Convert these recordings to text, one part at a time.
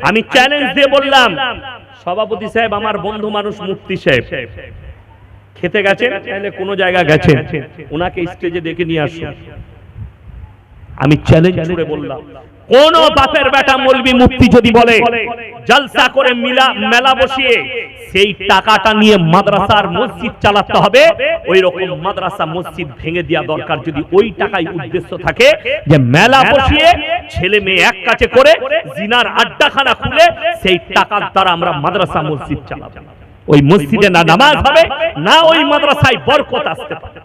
আমি চ্যালেঞ্জ দিয়ে বললাম, সভাপতি সাহেব, আমার বন্ধু মানুষ মুক্তি সাহেব। খেতে গেছেন, তাহলে কোন জায়গা গেছেন। ওনাকে স্টেজে ডেকে নিয়ে আসুন। আমি চ্যালেঞ্জ ছুড়ে বললাম কোন বাপের বেটা মলবি মুক্তি যদি বলে জলসা করে মিলা মেলা বসিয়ে সেই টাকাটা নিয়ে মাদ্রাসার মসজিদ চালাতে হবে ওই রকম মাদ্রাসা মসজিদ ভেঙে দেওয়া দরকার যদি ওই টাকাই উদ্দেশ্য থাকে যে মেলা বসিয়ে ছেলে মেয়ে এক কাছে করে জিনার আড্ডাখানা খুলে সেই টাকার দ্বারা আমরা মাদ্রাসা মসজিদ চালাবো। ওই মসজিদে না নামাজ হবে না ওই মাদ্রাসায় বরকত আসতে পারে।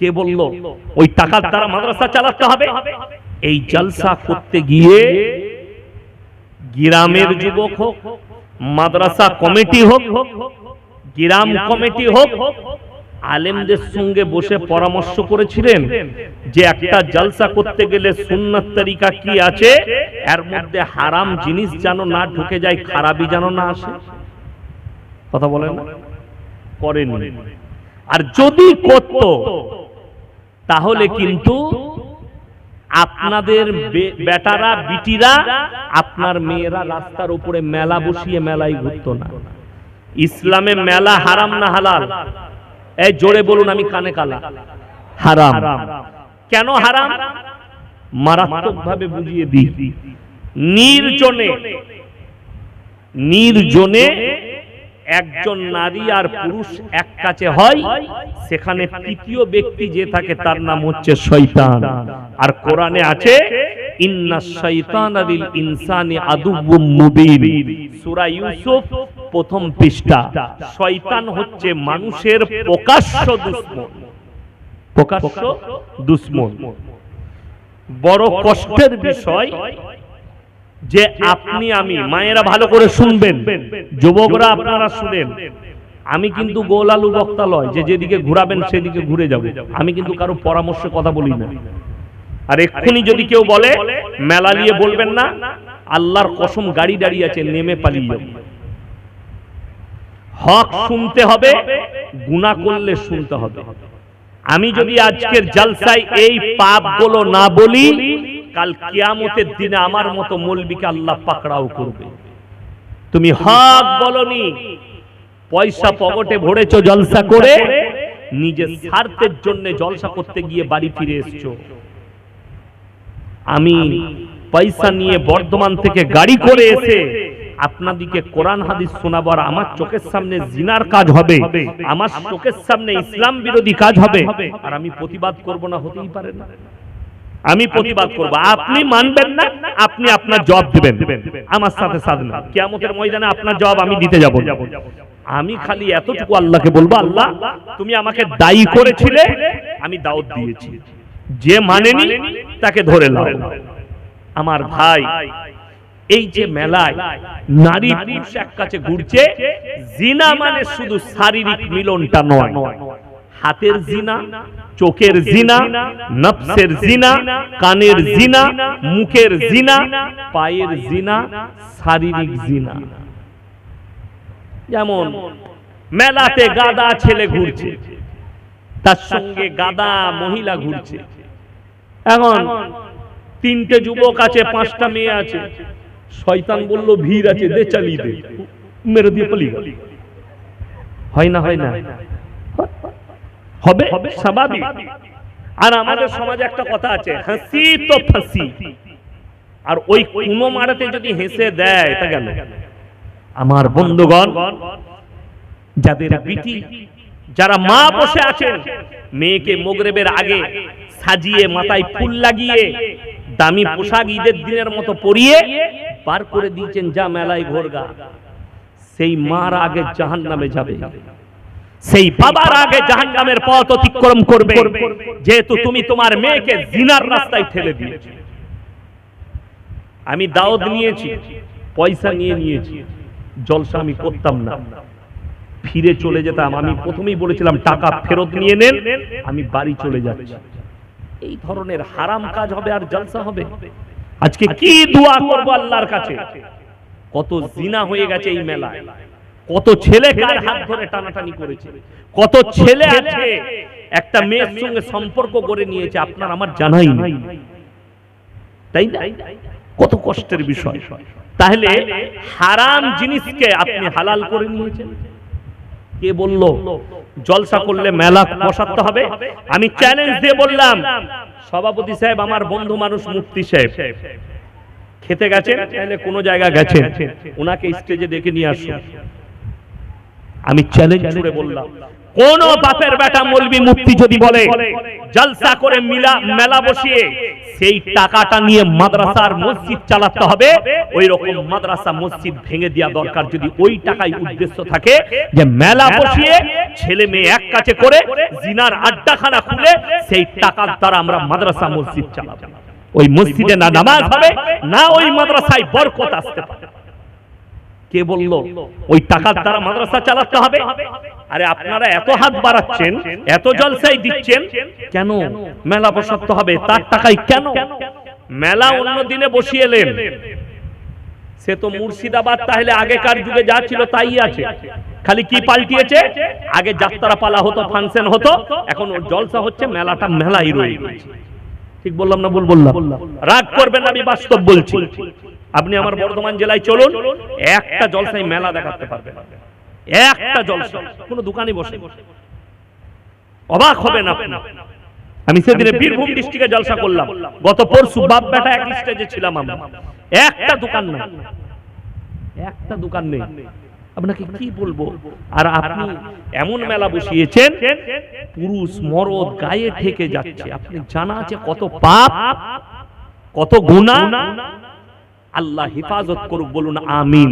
কে বলল ওই টাকার দ্বারা মাদ্রাসা চালাতে হবে? এই জলসা করতে গিয়ে গ্রামের যুবক হোক মাদ্রাসা কমিটি হোক গ্রাম কমিটি হোক আলেমদের সঙ্গে বসে পরামর্শ করেছিলেন যে একটা জলসা করতে গেলে সুন্নাত তরিকা কি আছে? এর মধ্যে হারাম জিনিস যেন না ঢুকে যায় খারাপই যেন না আসে? কথা বলেন? করেনি আর যদি করত তাহলে কিন্তু আপনাদের বেটারা বিটিরা আপনার মেয়েরা রাস্তার উপরে মেলা বসিয়ে মেলায় ঘুরতো না। ইসলামে মেলা হারাম না হালাল? এই জোরে বলুন আমি কানে কালা। হারাম। কেন হারাম? মারাত্মক ভাবে বুঝিয়ে দিই। নির্জনে নির্জনে একজন নারী আর পুরুষ এক কাছে হয়, সেখানে তৃতীয় ব্যক্তি যে থাকে তার নাম হচ্ছে শয়তান। আর কোরআনে আছে প্রথম পৃষ্ঠা। শয়তান হচ্ছে মানুষের প্রকাশ্য দুশ্মন। প্রকাশ্য দুশ্মন। বড় কষ্টের বিষয় যে আপনি আমি, মায়েরা ভালো করে শুনবেন, যুবকরা আপনারা শুনেন। আমি কিন্তু গোলালু বক্তা লয়, যে যেদিকে ঘুরাবেন সেদিকে ঘুরে যাব। আমি কিন্তু কারও পরামর্শে কথা বলি না। আর এক্ষুনি যদি কেউ বলে, মেলা নিয়ে বলবেন না, আল্লাহর কসম গাড়ি দাঁড়িয়ে আছে, নেমে পালিয়ে। হক শুনতে হবে, গুনাহ করলে শুনতে হবে। আমি যদি আজকের জালসায় এই পাপগুলো না বলি কাল কিয়ামতের দিনে আমার মতো মৌলবিকে আল্লাহ পাকড়াও করবে। তুমি হক বলনি পয়সা পকেটে ভরেছো জলসা করে নিজের স্বার্থের জন্য জলসা করতে গিয়ে বাড়ি ফিরে এসছো। আমি পয়সা নিয়ে বর্ধমান থেকে গাড়ি করে এসে আপনাদিকে কোরআন হাদিস শোনাবার আমার চোখের সামনে জিনার কাজ হবে। আমার চোখের সামনে ইসলাম বিরোধী কাজ হবে। আর আমি প্রতিবাদ করব না হতেই পারে না। আমি প্রতিবাদ করব। আপনি মানবেন না আপনি আপনার জবাব দিবেন। আমার সাথে সাথে না কিয়ামতের ময়দানে আপনার জবাব আমি দিতে যাব। আমি খালি এতটুকু আল্লাহকে বলব আল্লাহ তুমি আমাকে দায়ী করেছিলে আমি দাওয়াত দিয়েছি। যে মানেনি তাকে ধরে নাও। আমার ভাই এই যে মেলায় নারী পুরুষ এক কাছে ঘুরছে জিনা মানে শুধু শারীরিক মিলনটা নয়। হাতের জিনা চোখের জিনা নফসের জিনা কানের জিনা মুখের জিনা পায়ের জিনা শারীরিক জিনা। যেমন মেলাতে গাদা ছেলে ঘুরছে তার সঙ্গে গাদা মহিলা ঘুরছে। এখন তিনটে যুবক আছে পাঁচটা মেয়ে আছে। শয়তান বলল ভিড় আছে দে চালিয়ে দে। মেরে দিয়ে পালিয়ে। হয় না। হয় না। হবে স্বাভাবিক। আর আমাদের সমাজে একটা কথা আছে হাসি তো ফাঁসি। আর ওই কোনো মারাতে যদি হেসে দেয় তা গেল। আমার বন্ধুগণ যাদের বিটি যারা মা বসে আছেন মেয়েকে মোগরেবের আগে সাজিয়ে মাথায় ফুল লাগিয়ে দামি পোশাক ঈদের দিনের মতো পরিয়ে পার করে দিয়েছেন যা মেলায় ঘোরগা সেই মার আগে জাহান নামে যাবে। সেই বাবার আগে জাহান নামের পথ অতিক্রম করবে। যেহেতু তুমি তোমার মেয়েকে জিনার রাস্তায় ঠেলে দিয়েছ আমি দাওয়াত নিয়েছি, পয়সা নিয়ে নিয়েছি, জলসা আমি করতাম না। ফিরে চলে যেতাম। আমি প্রথমেই বলেছিলাম, টাকা ফেরত নিয়ে নেন, আমি বাড়ি চলে যাচ্ছি। এই ধরনের হারাম কাজ হবে আর জলসা হবে। আজকে কি দোয়া করব আল্লাহর কাছে? কত জিনা হয়ে গেছে এই মেলায়। কত ছেলে কার হাত ধরে টানাটানি করেছে? কত ছেলে আছে একটা মেয়ের সঙ্গে সম্পর্ক করে নিয়েছে আপনার আমার জানাই নাই। তাই না? কত কষ্টের বিষয়। তাহলে হারাম জিনিসকে আপনি হালাল করে নিয়েছেন। কে বলল? জলসা করলে মেলা বসাতে হবে? আমি চ্যালেঞ্জ দিয়ে বললাম সভাপতি সাহেব আমার বন্ধু মানুষ মুক্তি সাহেব। খেতে গেছেন? তাহলে কোন জায়গা গেছেন? ওনাকে স্টেজে ডেকে নিয়ে আসুন। আমি চ্যালেঞ্জ করে বললাম। কোন বাপের বেটা মলবি মুক্তি যদি বলে জলসা করে মিলা মেলা বসিয়ে সেই টাকাটা নিয়ে মাদ্রাসার মসজিদ চালাতে হবে। ওই রকম মাদ্রাসা মসজিদ ভেঙে দেওয়া দরকার যদি ওই টাকাই উদ্দেশ্য থাকে যে মেলা বসিয়ে ছেলে মেয়ে এক কাছে করে জিনার আড্ডাখানা খুলে সেই টাকার দ্বারা আমরা মাদ্রাসা মসজিদ চালাবো। ওই মসজিদে না নামাজ হবে না ওই মাদ্রাসায় বরকত আসতে পারে। কে বলল, ওই টাকার দ্বারা মাদ্রাসা চালাতে হবে? আরে আপনারা এত হাত বাড়াচ্ছেন, এত জলসাই দিচ্ছেন, কেন মেলা বসাতে হবে, তার টাকাই কেন? মেলা অন্য দিনে বসিয়েলেন সে তো মুর্শিদাবাদ, তাহলে আগেকার যুগে যা ছিল তাই আছে। খালি কি পাল্টিয়েছে? আগে যাত্রা পালা হতো, ফাংশন হতো, এখন জলসা হচ্ছে মেলাটা মেলাই রয়ে ঠিক বললাম না ভুল বললাম? রাগ করবেন আমি বাস্তব বলছি। আপনি আমার বর্ধমান জেলায় চলুন একটা জলসাই মেলা দেখাতে পারবেন। একটা জলসা কোনো দোকানে বসে অবাক হবেন আপনি। আমি সেদিনে বীরভূম ডিস্ট্রিক্টে জলসা করলাম। গত পরশু বাপ বেটা এক স্টেজে ছিলাম আমরা একটা দোকান নেই। একটা দোকান নেই। আপনাকে কি বলব? আর আপনি এমন মেলা বসিয়েছেন পুরুষ মরদ গায়ে ঠেকে যাচ্ছে। আপনি জানা আছে কত পাপ কত গুনাহ আল্লাহ হেফাজত করুক বলুন আমিন।